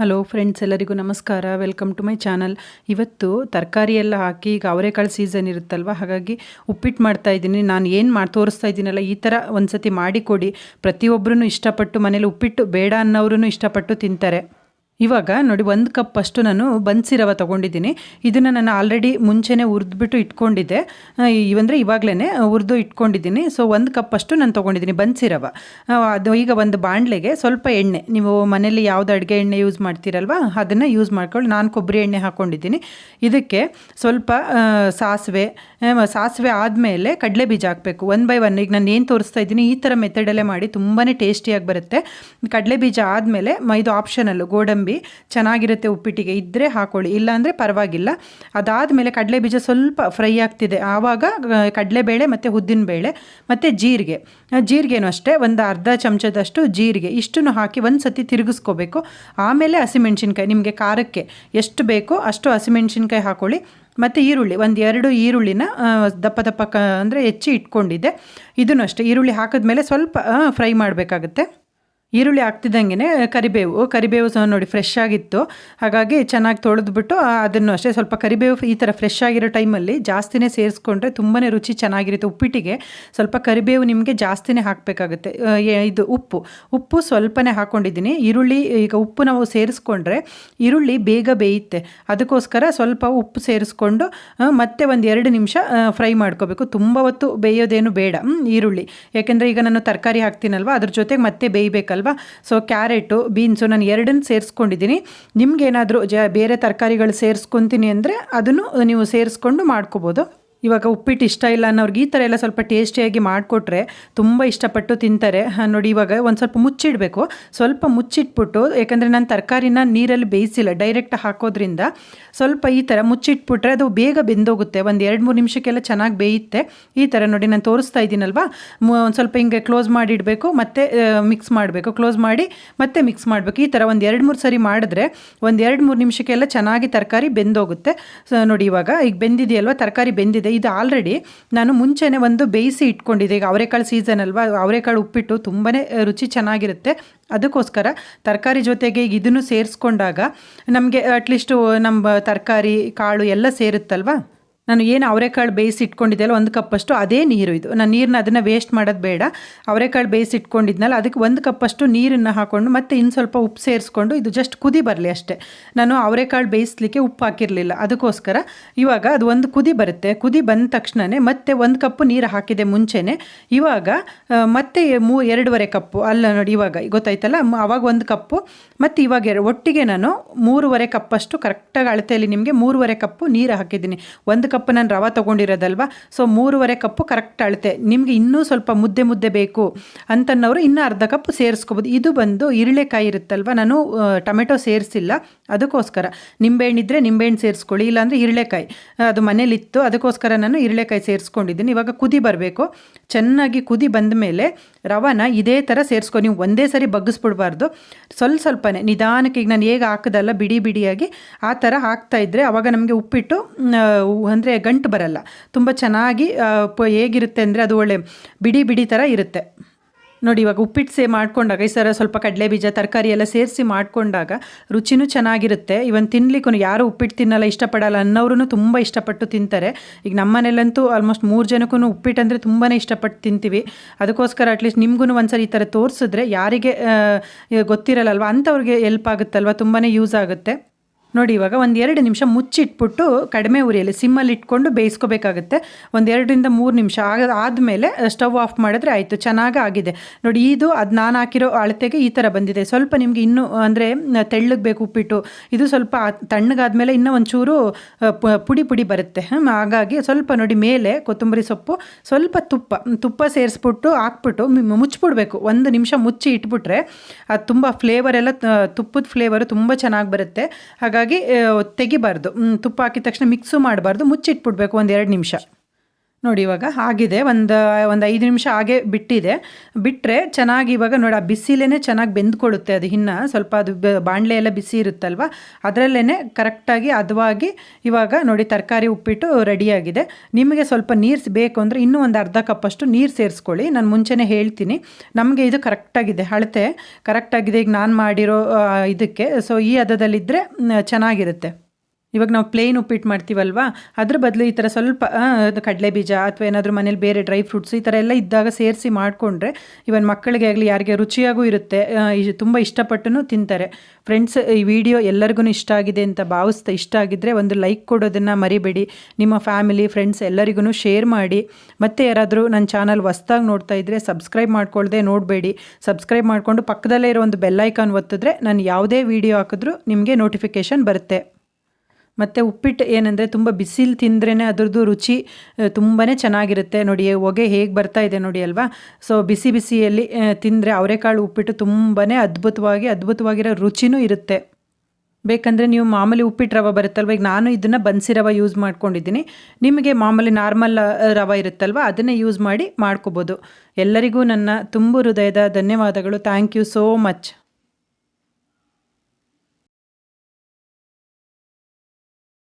Hello friends ಎಲ್ಲರಿಗೂ ನಮಸ್ಕಾರ. Welcome to my channel ಇವತ್ತು ತರಕಾರಿ ಎಲ್ಲ ಹಾಕಿ ಈಗ ಅವರೆಕಾಳು ಸೀಸನ್ ಇರುತ್ತಲ್ವ? ಹಾಗಾಗಿ ಉಪ್ಪಿಟ್ಟು ಮಾಡ್ತಾ ಇದ್ದೀನಿ. ನಾನು ಏನು ಮಾಡಿ, ತೋರಿಸ್ತಾ ಇದ್ದೀನಲ್ಲ, ಈ ಥರ ಒಂದು ಸತಿ ಮಾಡಿಕೊಡಿ ಪ್ರತಿಯೊಬ್ಬರೂ ಇಷ್ಟಪಟ್ಟು ಮನೇಲಿ ಉಪ್ಪಿಟ್ಟು ಬೇಡ ಅನ್ನೋರು ಇಷ್ಟಪಟ್ಟು ತಿಂತಾರೆ. ಇವಾಗ ನೋಡಿ, ಒಂದು ಕಪ್ ಅಷ್ಟು ನಾನು ಬನ್ಸಿ ರವೆ ತೊಗೊಂಡಿದ್ದೀನಿ. ಇದನ್ನು ನಾನು ಆಲ್ರೆಡಿ ಮುಂಚೆನೇ ಹುರಿದ್ಬಿಟ್ಟು ಇಟ್ಕೊಂಡಿದ್ದೆ. ಇವಂದರೆ ಇವಾಗಲೇ ಹುರಿದು ಇಟ್ಕೊಂಡಿದ್ದೀನಿ. ಸೊ ಒಂದು ಕಪ್ ಅಷ್ಟು ನಾನು ತೊಗೊಂಡಿದ್ದೀನಿ ಬನ್ಸಿ ರವೆ ಅದು ಈಗ ಒಂದು ಬಾಣಲೆಗೆ ಸ್ವಲ್ಪ ಎಣ್ಣೆ. ನೀವು ಮನೇಲಿ ಯಾವುದು ಅಡುಗೆ ಎಣ್ಣೆ ಯೂಸ್ ಮಾಡ್ತೀರಲ್ವ, ಅದನ್ನು ಯೂಸ್ ಮಾಡ್ಕೊಳ್ಳಿ. ನಾನು ಕೊಬ್ಬರಿ ಎಣ್ಣೆ ಹಾಕ್ಕೊಂಡಿದ್ದೀನಿ ಇದಕ್ಕೆ ಸ್ವಲ್ಪ ಸಾಸಿವೆ ಸಾಸಿವೆ ಆದಮೇಲೆ ಕಡಲೆ ಬೀಜ ಹಾಕಬೇಕು. ಒನ್ ಬೈ ಒನ್ ಈಗ ನಾನು ಏನು ತೋರಿಸ್ತಾ ಇದ್ದೀನಿ, ಈ ಥರ ಮೆಥಡಲ್ಲೇ ಮಾಡಿ ತುಂಬಾ ಟೇಸ್ಟಿಯಾಗಿ ಬರುತ್ತೆ. ಕಡಲೆ ಬೀಜ ಆದಮೇಲೆ ಇದು ಆಪ್ಷನಲ್ಲು ಗೋಡಂಬಿ. ಚೆನ್ನಾಗಿರುತ್ತೆ ಉಪ್ಪಿಟ್ಟಿಗೆ ಇದ್ದರೆ ಹಾಕೊಳ್ಳಿ, ಇಲ್ಲಾಂದರೆ ಪರವಾಗಿಲ್ಲ. ಅದಾದಮೇಲೆ ಕಡಲೆ ಬೀಜ ಸ್ವಲ್ಪ ಫ್ರೈ ಆಗ್ತಿದೆ. ಆವಾಗ ಕಡಲೆಬೇಳೆ ಮತ್ತು ಉದ್ದಿನಬೇಳೆ ಮತ್ತು ಜೀರಿಗೆ. ಜೀರಿಗೆನೂ ಅಷ್ಟೇ, ಒಂದು ಅರ್ಧ ಚಮಚದಷ್ಟು ಜೀರಿಗೆ. ಇಷ್ಟನ್ನು ಹಾಕಿ ಒಂದು ಸತಿ ತಿರುಗಿಸ್ಕೋಬೇಕು. ಆಮೇಲೆ ಹಸಿಮೆಣ್ಸಿನ್ಕಾಯಿ, ನಿಮಗೆ ಖಾರಕ್ಕೆ ಎಷ್ಟು ಬೇಕೋ ಅಷ್ಟು ಹಸಿಮೆಣ್ಸಿನ್ಕಾಯಿ ಹಾಕೊಳ್ಳಿ. ಮತ್ತು ಈರುಳ್ಳಿ, ಒಂದು ಎರಡು ಈರುಳ್ಳಿನ ದಪ್ಪ ದಪ್ಪ ಕ, ಅಂದರೆ ಹೆಚ್ಚಿ ಇಟ್ಕೊಂಡಿದ್ದೆ. ಇದನ್ನು ಅಷ್ಟೇ, ಈರುಳ್ಳಿ ಹಾಕಿದ್ಮೇಲೆ ಸ್ವಲ್ಪ ಫ್ರೈ ಮಾಡಬೇಕಾಗುತ್ತೆ. ಈರುಳ್ಳಿ ಹಾಕ್ತಿದ್ದಂಗೆ ಕರಿಬೇವು. ಕರಿಬೇವು ಸಹ ನೋಡಿ ಫ್ರೆಶ್ ಆಗಿತ್ತು. ಹಾಗಾಗಿ ಚೆನ್ನಾಗಿ ತೊಳೆದ್ಬಿಟ್ಟು ಅದನ್ನು ಅಷ್ಟೇ ಸ್ವಲ್ಪ ಕರಿಬೇವು ಈ ಥರ ಫ್ರೆಶ್ ಆಗಿರೋ ಟೈಮಲ್ಲಿ ಜಾಸ್ತಿನೇ ಸೇರಿಸ್ಕೊಂಡ್ರೆ ತುಂಬಾ ರುಚಿ ಚೆನ್ನಾಗಿರುತ್ತೆ ಉಪ್ಪಿಟ್ಟಿಗೆ. ಸ್ವಲ್ಪ ಕರಿಬೇವು ನಿಮಗೆ ಜಾಸ್ತಿನೇ ಹಾಕಬೇಕಾಗುತ್ತೆ. ಇದು ಉಪ್ಪು. ಉಪ್ಪು ಸ್ವಲ್ಪನೇ ಹಾಕ್ಕೊಂಡಿದ್ದೀನಿ ಈರುಳ್ಳಿ ಈಗ ಉಪ್ಪು ನಾವು ಸೇರಿಸ್ಕೊಂಡ್ರೆ ಈರುಳ್ಳಿ ಬೇಗ ಬೇಯುತ್ತೆ. ಅದಕ್ಕೋಸ್ಕರ ಸ್ವಲ್ಪ ಉಪ್ಪು ಸೇರಿಸ್ಕೊಂಡು ಮತ್ತೆ ಒಂದು ಎರಡು ನಿಮಿಷ ಫ್ರೈ ಮಾಡ್ಕೋಬೇಕು. ತುಂಬ ಹೊತ್ತು ಬೇಯೋದೇನು ಬೇಡ ಈರುಳ್ಳಿ. ಯಾಕೆಂದರೆ ಈಗ ನಾನು ತರಕಾರಿ ಹಾಕ್ತೀನಲ್ವ, ಅದ್ರ ಜೊತೆಗೆ ಮತ್ತೆ ಬೇಯಬೇಕಲ್ವ ಸೊ ಕ್ಯಾರೆಟು ಬೀನ್ಸು ನಾನು ಎರಡನ್ನು ಸೇರಿಸ್ಕೊಂಡಿದ್ದೀನಿ. ನಿಮ್ಗೇನಾದರೂ ಜ ಬೇರೆ ತರಕಾರಿಗಳು ಸೇರಿಸ್ಕೊತೀನಿ ಅಂದರೆ ಅದನ್ನು ನೀವು ಸೇರಿಸ್ಕೊಂಡು ಮಾಡ್ಕೋಬೋದು. ಇವಾಗ ಉಪ್ಪಿಟ್ಟು ಇಷ್ಟ ಇಲ್ಲ ಅನ್ನೋರ್ಗೆ ಈ ಥರ ಎಲ್ಲ ಸ್ವಲ್ಪ ಟೇಸ್ಟಿಯಾಗಿ ಮಾಡಿಕೊಟ್ರೆ ತುಂಬ ಇಷ್ಟಪಟ್ಟು ತಿಂತಾರೆ. ನೋಡಿ ಇವಾಗ ಒಂದು ಸ್ವಲ್ಪ ಮುಚ್ಚಿಡಬೇಕು. ಸ್ವಲ್ಪ ಮುಚ್ಚಿಟ್ಬಿಟ್ಟು, ಯಾಕಂದರೆ ನಾನು ತರಕಾರಿನ ನೀರಲ್ಲಿ ಬೇಯಿಸಿಲ್ಲ ಡೈರೆಕ್ಟ್ ಹಾಕೋದ್ರಿಂದ ಸ್ವಲ್ಪ ಈ ಥರ ಮುಚ್ಚಿಟ್ಬಿಟ್ರೆ ಅದು ಬೇಗ ಬೆಂದೋಗುತ್ತೆ. ಒಂದು ಎರಡು ಮೂರು ನಿಮಿಷಕ್ಕೆಲ್ಲ ಚೆನ್ನಾಗಿ ಬೇಯುತ್ತೆ. ಈ ಥರ ನೋಡಿ ನಾನು ತೋರಿಸ್ತಾ ಇದ್ದೀನಲ್ವಾ? ಒಂದು ಸ್ವಲ್ಪ ಹಿಂಗೆ ಕ್ಲೋಸ್ ಮಾಡಿಡಬೇಕು, ಮತ್ತೆ ಮಿಕ್ಸ್ ಮಾಡಬೇಕು. ಕ್ಲೋಸ್ ಮಾಡಿ ಮತ್ತೆ ಮಿಕ್ಸ್ ಮಾಡಬೇಕು. ಈ ಥರ ಒಂದು ಎರಡು ಮೂರು ಸರಿ ಮಾಡಿದ್ರೆ ಒಂದು ಎರಡು ಮೂರು ನಿಮಿಷಕ್ಕೆಲ್ಲ ಚೆನ್ನಾಗಿ ತರಕಾರಿ ಬೆಂದೋಗುತ್ತೆ. ಸೊ, ನೋಡಿ ಇವಾಗ, ಈಗ ಬೆಂದಿದೆಯಲ್ವ? ತರಕಾರಿ ಬೆಂದಿದೆ. ಇದು. ಆಲ್ರೆಡಿ ನಾನು ಮುಂಚೆನೇ ಒಂದು ಬೇಯಿಸಿ ಇಟ್ಕೊಂಡಿದ್ದೆ. ಈಗ ಅವರೆಕಾಳು ಸೀಸನ್ ಅಲ್ವಾ? ಅವರೆಕಾಳು ಉಪ್ಪಿಟ್ಟು ತುಂಬಾ ರುಚಿ ಚೆನ್ನಾಗಿರುತ್ತೆ. ಅದಕ್ಕೋಸ್ಕರ ತರಕಾರಿ ಜೊತೆಗೆ ಈಗ ಇದನ್ನು ಸೇರಿಸ್ಕೊಂಡಾಗ ನಮಗೆ ಅಟ್ಲೀಸ್ಟು ನಮ್ಮ ತರಕಾರಿ, ಕಾಳು ಎಲ್ಲ ಸೇರುತ್ತಲ್ವಾ? ನಾನು ಏನು ಅವರೆಕಾಳು ಬೇಯಿಸಿ ಇಟ್ಕೊಂಡಿದ್ದೆಲ್ಲ ಒಂದು ಕಪ್ಪಷ್ಟು ಅದೇ ನೀರು ಇದು. ನಾನು ನೀರನ್ನ ಅದನ್ನು ವೇಸ್ಟ್ ಮಾಡೋದು ಬೇಡ. ಅವರೆಕಾಳು ಬೇಯಿಸಿ ಇಟ್ಕೊಂಡಿದ್ನಲ್ಲ, ಅದಕ್ಕೆ ಒಂದು ಕಪ್ಪಷ್ಟು ನೀರನ್ನು ಹಾಕ್ಕೊಂಡು ಮತ್ತೆ ಇನ್ನು ಸ್ವಲ್ಪ ಉಪ್ಪು ಸೇರಿಸ್ಕೊಂಡು ಇದು ಜಸ್ಟ್ ಕುದಿ ಬರಲಿ ಅಷ್ಟೇ. ನಾನು ಅವರೆಕಾಳು ಬೇಯಿಸ್ಲಿಕ್ಕೆ ಉಪ್ಪು ಹಾಕಿರಲಿಲ್ಲ. ಅದಕ್ಕೋಸ್ಕರ ಇವಾಗ ಅದು ಒಂದು ಕುದಿ ಬರುತ್ತೆ. ಕುದಿ ಬಂದ ತಕ್ಷಣವೇ ಮತ್ತೆ ಒಂದು ಕಪ್ಪು ನೀರು ಹಾಕಿದೆ ಮುಂಚೆನೆ. ಇವಾಗ ಮತ್ತೆ ಮೂ, ಎರಡೂವರೆ ಕಪ್ಪು ಅಲ್ಲ ನೋಡಿ ಇವಾಗ, ಗೊತ್ತಾಯ್ತಲ್ಲ? ಅವಾಗ ಒಂದು ಕಪ್ಪು ಮತ್ತು ಇವಾಗ ಒಟ್ಟಿಗೆ ನಾನು ಮೂರುವರೆ ಕಪ್ಪಷ್ಟು ಕರೆಕ್ಟಾಗಿ ಅಳತೆಯಲ್ಲಿ ನಿಮಗೆ ಮೂರುವರೆ ಕಪ್ಪು ನೀರು ಹಾಕಿದ್ದೀನಿ. ಒಂದು ನಾನು ರವೆ ತೊಗೊಂಡಿರೋದಲ್ವ? ಸೊ ಮೂರುವರೆ ಕಪ್ಪು ಕರೆಕ್ಟ್ ಅಳತೆ. ನಿಮಗೆ ಇನ್ನೂ ಸ್ವಲ್ಪ ಮುದ್ದೆ ಮುದ್ದೆ ಬೇಕು ಅಂತನ್ನೋರು ಇನ್ನೂ ಅರ್ಧ ಕಪ್ ಸೇರಿಸ್ಕೋಬೋದು. ಇದು ಬಂದು ಇರಳೆಕಾಯಿ ಇರುತ್ತಲ್ವ? ನಾನು ಟೊಮೆಟೊ ಸೇರಿಸಿಲ್ಲ. ಅದಕ್ಕೋಸ್ಕರ. ನಿಂಬೆಹಣ್ಣಿದ್ರೆ ನಿಂಬೆಹಣ್ಣು ಸೇರಿಸ್ಕೊಳ್ಳಿ, ಇಲ್ಲಾಂದರೆ ಇರಳೆಕಾಯಿ ಅದು ಮನೇಲಿತ್ತು, ಅದಕ್ಕೋಸ್ಕರ ನಾನು ಇರಳೆಕಾಯಿ ಸೇರಿಸ್ಕೊಂಡಿದ್ದೀನಿ. ಇವಾಗ ಕುದಿ ಬರಬೇಕು. ಚೆನ್ನಾಗಿ ಕುದಿ ಬಂದ ಮೇಲೆ ರವನ ಇದೇ ಥರ ಸೇರಿಸ್ಕೊ, ನೀವು ಒಂದೇ ಸರಿ ಬಗ್ಗಿಸ್ಬಿಡ್ಬಾರ್ದು. ಸ್ವಲ್ಪ ಸ್ವಲ್ಪನೇ, ನಿಧಾನಕ್ಕೆ ಈಗ ನಾನು ಹೇಗೆ ಹಾಕದಲ್ಲ, ಬಿಡಿ ಬಿಡಿಯಾಗಿ ಆ ಥರ ಹಾಕ್ತಾಯಿದ್ರೆ ಅವಾಗ ನಮಗೆ ಉಪ್ಪಿಟ್ಟು ಅಂದರೆ ಗಂಟು ಬರಲ್ಲ. ತುಂಬ ಚೆನ್ನಾಗಿ ಹೇಗಿರುತ್ತೆ ಅಂದರೆ ಅದು ಒಳ್ಳೆ ಬಿಡಿ ಬಿಡಿ ಥರ ಇರುತ್ತೆ. ನೋಡಿ ಇವಾಗ ಉಪ್ಪಿಟ್ಟು ಸೇ ಮಾಡ್ಕೊಂಡಾಗ ಈ ಸರ ಸ್ವಲ್ಪ ಕಡಲೆ ಬೀಜ ತರಕಾರಿ ಎಲ್ಲ ಸೇರಿಸಿ ಮಾಡಿಕೊಂಡಾಗ ರುಚಿನೂ ಚೆನ್ನಾಗಿರುತ್ತೆ. ಇವನ್ ತಿನ್ಲಿಕ್ಕೂ ಯಾರು ಉಪ್ಪಿಟ್ಟು ತಿನ್ನಲ್ಲ ಇಷ್ಟಪಡಲ್ಲ ಅನ್ನೋರು ತುಂಬ ಇಷ್ಟಪಟ್ಟು ತಿಂತಾರೆ. ಈಗ ನಮ್ಮ ಮನೇಲಂತೂ ಆಲ್ಮೋಸ್ಟ್ ಮೂರು ಜನಕ್ಕೂ ಉಪ್ಪಿಟ್ಟು ಅಂದರೆ ತುಂಬಾ ಇಷ್ಟಪಟ್ಟು ತಿಂತೀವಿ. ಅದಕ್ಕೋಸ್ಕರ ಅಟ್ಲೀಸ್ಟ್ ನಿಮ್ಗೂ ಒಂದ್ಸರಿ ಈ ಥರ ತೋರಿಸಿದ್ರೆ ಯಾರಿಗೆ ಆ, ಗೊತ್ತಿರಲ್ಲಲ್ವ ಅಂಥವ್ರಿಗೆ ಎಲ್ಪ್ ಆಗುತ್ತಲ್ವ? ತುಂಬಾ ಯೂಸ್ ಆಗುತ್ತೆ. ನೋಡಿ, ಇವಾಗ ಒಂದು ಎರಡು ನಿಮಿಷ ಮುಚ್ಚಿಟ್ಬಿಟ್ಟು ಕಡಿಮೆ ಉರಿಯಲ್ಲಿ ಸಿಮ್ಮಲ್ಲಿ ಇಟ್ಕೊಂಡು ಬೇಯಿಸ್ಕೋಬೇಕಾಗುತ್ತೆ. ಒಂದು ಎರಡರಿಂದ ಮೂರು ನಿಮಿಷ ಆಗ, ಆದಮೇಲೆ ಸ್ಟವ್ ಆಫ್ ಮಾಡಿದ್ರೆ ಆಯಿತು, ಚೆನ್ನಾಗಿ ಆಗಿದೆ. ನೋಡಿ, ಇದು ಅದು ನಾನು ಹಾಕಿರೋ ಅಳತೆಗೆ ಈ ಥರ ಬಂದಿದೆ. ಸ್ವಲ್ಪ ನಿಮಗೆ ಇನ್ನೂ, ಅಂದರೆ, ತೆಳ್ಳಗೆ ಬೇಕು ಉಪ್ಪಿಟ್ಟು. ಇದು ಸ್ವಲ್ಪ ತಣ್ಣಗಾದ ಮೇಲೆ ಇನ್ನೂ ಒಂಚೂರು ಪುಡಿ ಪುಡಿ ಬರುತ್ತೆ. ಹಾಗಾಗಿ ಸ್ವಲ್ಪ ನೋಡಿ, ಮೇಲೆ ಕೊತ್ತಂಬರಿ ಸೊಪ್ಪು, ಸ್ವಲ್ಪ ತುಪ್ಪ ತುಪ್ಪ ಸೇರಿಸ್ಬಿಟ್ಟು ಹಾಕ್ಬಿಟ್ಟು ಮುಚ್ಚಿಬಿಡ್ಬೇಕು ಒಂದು ನಿಮಿಷ ಮುಚ್ಚಿ ಇಟ್ಬಿಟ್ರೆ ಅದು ತುಂಬ ಫ್ಲೇವರ್ ಎಲ್ಲ ತುಪ್ಪದ ಫ್ಲೇವರು ತುಂಬ ಚೆನ್ನಾಗಿ ಬರುತ್ತೆ. ಹಾಗಾಗಿ ಆ, ತೆಗಿಬಾರ್ದು. ತುಪ್ಪ ಹಾಕಿದ ತಕ್ಷಣ ಮಿಕ್ಸು ಮಾಡಬಾರ್ದು. ಮುಚ್ಚಿಟ್ಬಿಡ್ಬೇಕು ಒಂದು ಎರಡು ನಿಮಿಷ. ನೋಡಿ ಇವಾಗ ಆಗಿದೆ. ಒಂದು ಒಂದು ಐದು ನಿಮಿಷ ಹಾಗೆ ಬಿಟ್ಟಿದೆ. ಬಿಟ್ಟರೆ ಚೆನ್ನಾಗಿ ಇವಾಗ ನೋಡಿ, ಆ ಬಿಸಿಲೇ ಚೆನ್ನಾಗಿ ಬೆಂದ್ಕೊಡುತ್ತೆ ಅದು. ಇನ್ನು ಸ್ವಲ್ಪ ಅದು ಬಾಣಲೆ ಎಲ್ಲ ಬಿಸಿ ಇರುತ್ತಲ್ವ? ಅದರಲ್ಲೇ ಕರೆಕ್ಟಾಗಿ, ಅದವಾಗಿ ಇವಾಗ ನೋಡಿ ತರಕಾರಿ ಉಪ್ಪಿಟ್ಟು ರೆಡಿಯಾಗಿದೆ. ನಿಮಗೆ ಸ್ವಲ್ಪ ನೀರು ಬೇಕು ಅಂದರೆ ಇನ್ನೂ ಒಂದು ಅರ್ಧ ಕಪ್ಪಷ್ಟು ನೀರು ಸೇರಿಸ್ಕೊಳ್ಳಿ. ನಾನು ಮುಂಚೆನೇ ಹೇಳ್ತೀನಿ. ನಮಗೆ ಇದು ಕರೆಕ್ಟಾಗಿದೆ. ಅಳತೆ ಕರೆಕ್ಟಾಗಿದೆ. ಈಗ ನಾನು ಮಾಡಿರೋ ಇದಕ್ಕೆ. ಸೊ ಈ ಹದದಲ್ಲಿದ್ದರೆ ಚೆನ್ನಾಗಿರುತ್ತೆ. ಇವಾಗ ನಾವು ಪ್ಲೇನ್ ಉಪ್ಪಿಟ್ಟು ಮಾಡ್ತೀವಲ್ವಾ? ಅದ್ರ ಬದಲು ಈ ಥರ ಸ್ವಲ್ಪ ಕಡಲೆ ಬೀಜ ಅಥವಾ ಏನಾದರೂ ಮನೇಲಿ ಬೇರೆ ಡ್ರೈ ಫ್ರೂಟ್ಸ್ ಈ ಥರ ಎಲ್ಲ ಇದ್ದಾಗ ಸೇರಿಸಿ ಮಾಡಿಕೊಂಡ್ರೆ ಇವನ್ ಮಕ್ಕಳಿಗೆ ಆಗಲಿ ಯಾರಿಗೆ ರುಚಿಯಾಗೂ ಇರುತ್ತೆ. ತುಂಬ ಇಷ್ಟಪಟ್ಟು ತಿಂತಾರೆ. ಫ್ರೆಂಡ್ಸ್ ಈ ವಿಡಿಯೋ ಎಲ್ಲರಿಗೂ ಇಷ್ಟ ಆಗಿದೆ ಅಂತ ಭಾವಿಸ್ತಾ ಇಷ್ಟ ಆಗಿದ್ದರೆ ಒಂದು ಲೈಕ್ ಕೊಡೋದನ್ನು ಮರಿಬೇಡಿ. ನಿಮ್ಮ ಫ್ಯಾಮಿಲಿ ಫ್ರೆಂಡ್ಸ್ ಎಲ್ಲರಿಗೂ ಶೇರ್ ಮಾಡಿ. ಮತ್ತೆ ಯಾರಾದರೂ ನನ್ನ ಚಾನಲ್ ಹೊಸ್ದಾಗಿ ನೋಡ್ತಾ ಇದ್ದರೆ ಸಬ್ಸ್ಕ್ರೈಬ್ ಮಾಡ್ಕೊಳ್ಳದೆ ನೋಡಬೇಡಿ. ಸಬ್ಸ್ಕ್ರೈಬ್ ಮಾಡಿಕೊಂಡು ಪಕ್ಕದಲ್ಲೇ ಇರೋ ಒಂದು ಬೆಲ್ಲೈಕಾನ್ ಒತ್ತಿದ್ರೆ ನಾನು ಯಾವುದೇ ವಿಡಿಯೋ ಹಾಕಿದ್ರೂ ನಿಮಗೆ ನೋಟಿಫಿಕೇಷನ್ ಬರುತ್ತೆ. ಮತ್ತು ಉಪ್ಪಿಟ್ಟು ಏನಂದರೆ ತುಂಬ ಬಿಸಿಲು ತಿಂದ್ರೇ ಅದರದ್ದು ರುಚಿ ತುಂಬಾ ಚೆನ್ನಾಗಿರುತ್ತೆ. ನೋಡಿ ಹೊಗೆ ಹೇಗೆ ಬರ್ತಾ ಇದೆ ನೋಡಿ ಅಲ್ವಾ? ಸೊ ಬಿಸಿ ಬಿಸಿಯಲ್ಲಿ ತಿಂದರೆ ಅವರೆಕಾಳು ಉಪ್ಪಿಟ್ಟು ತುಂಬಾ ಅದ್ಭುತವಾಗಿ, ಅದ್ಭುತವಾಗಿರೋ ರುಚಿನೂ ಇರುತ್ತೆ. ಬೇಕಂದರೆ ನೀವು ಮಾಮೂಲಿ ಉಪ್ಪಿಟ್ಟು ರವೆ ಬರುತ್ತಲ್ವ? ಈಗ ನಾನು ಇದನ್ನು ಬನ್ಸಿ ರವೆ ಯೂಸ್ ಮಾಡ್ಕೊಂಡಿದ್ದೀನಿ. ನಿಮಗೆ ಮಾಮೂಲಿ ನಾರ್ಮಲ್ ರವೆ ಇರುತ್ತಲ್ವ? ಅದನ್ನೇ ಯೂಸ್ ಮಾಡಿ ಮಾಡ್ಕೋಬೋದು. ಎಲ್ಲರಿಗೂ ನನ್ನ ತುಂಬು ಹೃದಯದ ಧನ್ಯವಾದಗಳು. Thank you so much